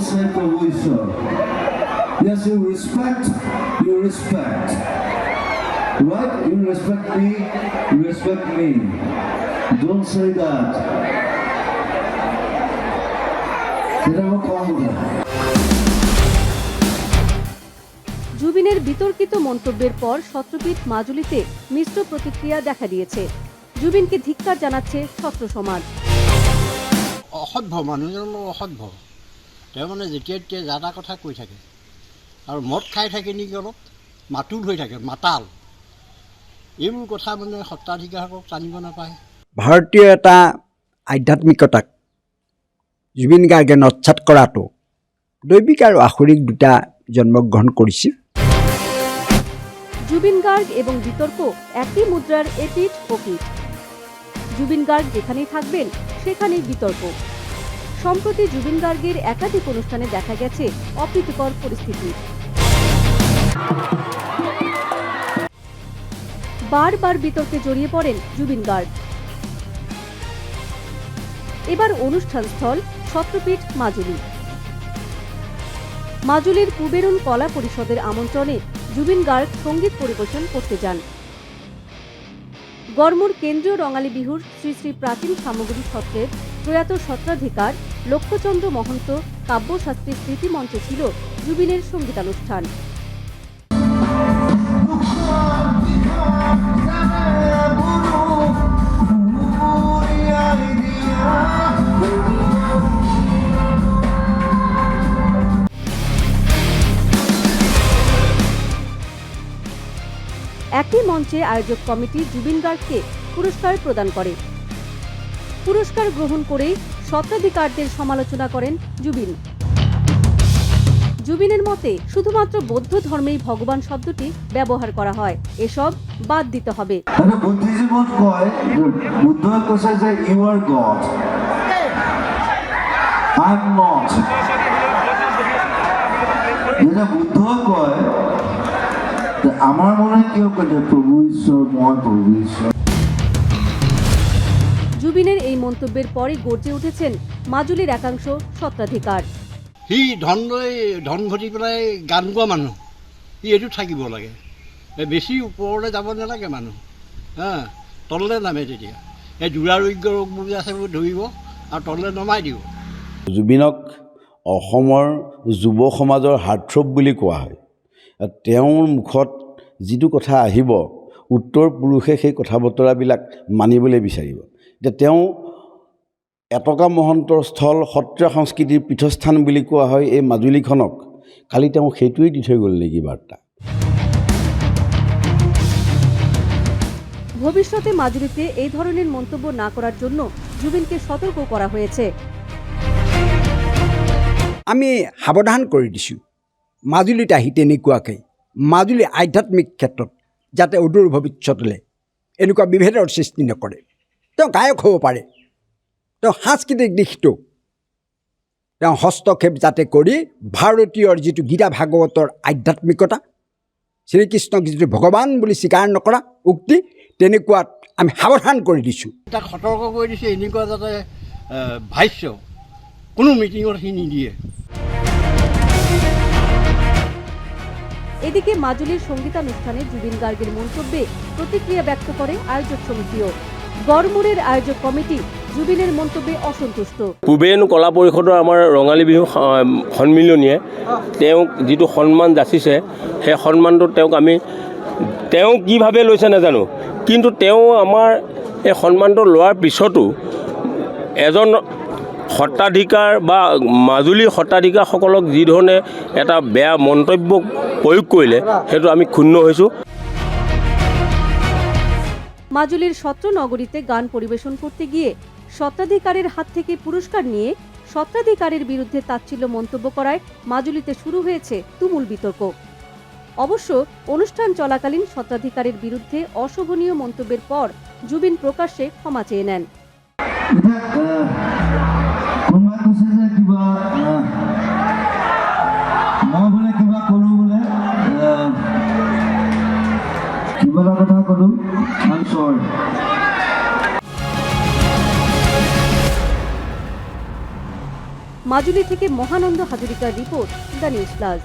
Say প্ৰভু ঈশ্বৰ Yes, you respect, you respect. Right? You respect me, you respect me. Don't say that. এটা আমার কম জুবিনের বিতর্কিত মন্তব্যের পর সত্রপীঠ মাজুলিতে মিশ্র প্রতিক্রিয়া দেখা দিয়েছে জুবিনকে ধিক্কার জানাচ্ছে সত্র সমাজ অসভ্য মানুহজন বৰ অসভ্য তেওঁ মানে যেতিয়াই তেতিয়াই যা তা কথা কৈ থাকে। আৰু মদ খাই থাকে নেকি অলপ? মাতুল হৈ থাকে মাতাল। এইবোৰ কথা মানে সত্ৰাধিকাৰক জানিব নাপায়। ভাৰতীয় এটা আধ্যাত্মিকতাক জুবিন গাৰ্গে নৎসাত কৰাটো দৈবিক আৰু আসুৰিক দুটা জন্মগ্ৰহণ কৰিছিল। জুবিন গার্গ এবং বিতর্ক একই মুদ্রার এপিঠ ও জুবিন গার্গ যেখানেই থাকবেন সেখানেই বিতর্ক। সম্প্রতি জুবিন গার্গের একাধিক অনুষ্ঠানে দেখা গেছে অপ্রীতিকর পরিস্থিতি। বারবার বিতর্কে জড়িয়ে পড়েন জুবিন গার্গ। এবার অনুষ্ঠান স্থল সত্রপীঠ মাজুলি। মাজুলির কুবেরুন কলা পরিষদের আমন্ত্রণে জুবিন গার্গ সংগীত পরিবেশন করতে যান। গড়মুর কেন্দ্রীয় রঙালী বিহুর শ্রী শ্রী প্রাচীন সামগ্রী সত্রের প্রয়াত সত্রাধিকার লক্ষ্যচন্দ্র মহন্ত কাব্যশাস্ত্রীর স্মৃতি মঞ্চে ছিল জুবিনের সঙ্গীতানুষ্ঠান। একই মঞ্চে আয়োজক কমিটি জুবিন গার্গকে পুরস্কার প্রদান করে। পুরস্কার গ্রহণ করেই স্বত্বাধিকারদের সমালোচনা করেন জুবিন। জুবিনের মতে, শুধুমাত্র বৌদ্ধ ধর্মেই ভগবান শব্দটি ব্যবহার করা হয়। এসব বাদ দিতে হবে। মানে বুদ্ধই কয় যে আমাৰ মনে কিয় কয় যে প্ৰভু ঈশ্বৰ মই প্ৰভু ঈশ্বৰ জুবিনের এই মন্তব্যের পরে গর্জে উঠেছেন মাজুলির একাংশ স্বত্বাধিকার। সি ধন লৈ ধন ঘটি পেলাই গান গোৱা মানুহ। সি এইটো থাকিব লাগে। বেছি ওপৰলৈ যাব নালাগে মানুহ। হা তললৈ নামে তেতিয়া। এই দুৰাৰোগ্য ৰোগ বুলি আছে বুলি ধৰিব আৰু তললৈ নমাই দিব। জুবিনক অসমৰ যুৱ সমাজৰ হাৰ্টথ্ৰব বুলি কোৱা হয়। তেওঁৰ মুখত যিটো কথা আহিব উত্তৰ পুৰুষে সেই কথা বতৰাবিলাক মানিবলৈ বিচাৰিব। এতিয়া তেওঁ এটকা মহন্তৰ স্থল সত্ৰীয়া সংস্কৃতিৰ পীঠস্থান বুলি কোৱা হয় এই মাজুলীখনক। কালি তেওঁ সেইটোৱেই দি থৈ গ'ল নেকি বাৰ্তা? ভবিষ্যতে মাজুলিতে এই ধরনের মন্তব্য না করার জন্য জুবিনকে সতর্ক করা হয়েছে। আমি সাৱধান কৰি দিছোঁ। মাজুলীত আহি তেনেকুৱাকৈ মাজুলী আধ্যাত্মিক ক্ষেত্ৰত, যাতে অদূৰ ভৱিষ্যতলৈ এনেকুৱা বিভেদৰ সৃষ্টি নকৰে। তেওঁ গায়ক হ'ব পাৰে। তেওঁ সাংস্কৃতিক দিশটো তেওঁ হস্তক্ষেপ যাতে কৰি ভাৰতীয়ৰ যিটো গীতা ভাগৱতৰ আধ্যাত্মিকতা, শ্ৰীকৃষ্ণক যিটো ভগৱান বুলি স্বীকাৰ নকৰা উক্তি, তেনেকুৱাত আমি সাৱধান কৰি দিছোঁ। তাক সতৰ্ক কৰি দিছে, এনেকুৱা যাতে ভাষ্য কোনো মিটিঙত সি নিদিয়ে। এদিকে মাজুলির সঙ্গীতানুষ্ঠানে জুবিন গার্গের মন্তব্যে প্রতিক্রিয়া ব্যক্ত করে আয়োজক সমিতিও। গড়মুড়ের আয়োজক কমিটি জুবিনের মন্তব্যে অসন্তুষ্ট। পূবেন কলা পৰিষদৰ আমাৰ ৰঙালী বিহু সন্মিলনীয়ে তেওঁক যিটো সন্মান যাচিছে, সেই সন্মানটো তেওঁক আমি, তেওঁ কি ভাবে লৈছে নাজানো। কিন্তু তেওঁ আমাৰ এই সন্মানটো লোৱাৰ পিছতো এজন সত্ৰাধিকাৰ বা মাজুলীৰ সত্ৰাধিকাৰসকলক যিধৰণে এটা বেয়া মন্তব্য প্ৰয়োগ কৰিলে সেইটো আমি ক্ষুণ্ণ হৈছোঁ। মাজুলির সত্র নগরীতে গান পরিবেশন করতে গিয়ে স্বত্বাধিকারের হাত থেকে পুরস্কার নিয়ে স্বত্বাধিকারের বিরুদ্ধে তাচ্ছিল্য মন্তব্য করায় মাজুলিতে শুরু হয়েছে তুমুল বিতর্ক। অবশ্য অনুষ্ঠান চলাকালীন স্বত্বাধিকারের বিরুদ্ধে অশোভনীয় মন্তব্যের পর জুবিন প্রকাশ্যে ক্ষমা চেয়ে নেন। কিবা কথা ক'লোঁ আই মাজুলি থেকে মহানন্দ হাজরিকার রিপোর্ট দ্য নিউজ প্লাস।